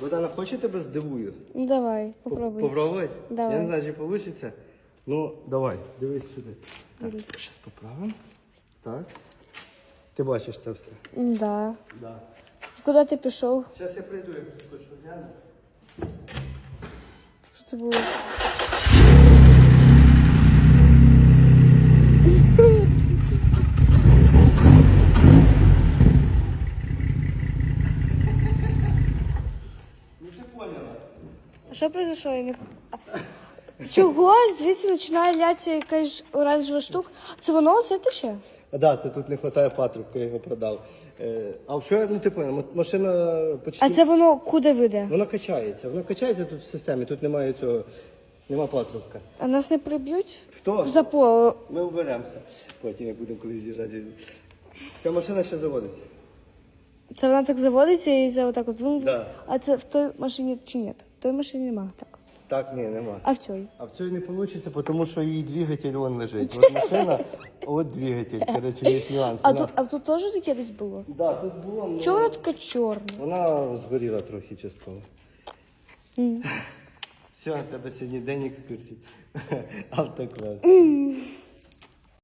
Богдана, хоче тебе здивую? Ну давай, попробуй. Попробувати? Давай. Я не знаю, чи вийде. Ну, давай, дивись сюди. Так, зараз поправимо. Так. Ти бачиш це все? М, Да. Да. Куди ти пішов? Зараз я прийду, як хочу гляну. Що це було? Поняла. А що произошло? Я не... Чого звідси починає лятися якась оранжева штука? Це воно, це ти ще? А да, це тут не вистачає патрубка, я його продав. Е, а що, я- ну ти поняла, машина почти... А це воно куди веде? Вона качається, вона качається тут в системі, тут немає цього, нема патрубка. А нас не приб'ють? Хто? За поло. Ми уберемося. Потім як будемо колись з'їжджати. Ця машина ще заводиться. Це вона так заводиться і за отак от вум. Да. А це в той машині чи ні? В той машині нема так. Так, ні, нема. А в цій? А в цій не вийде, тому що її двигатель вон лежить. От машина, от двигатель. Коротше, є нюанс. А Вона... тут, а тут теж таке десь було? Да, тут було, ну, Чого вона така чорна? вона згоріла трохи частково. Все, в тебе сьогодні день екскурсій. Автоклас.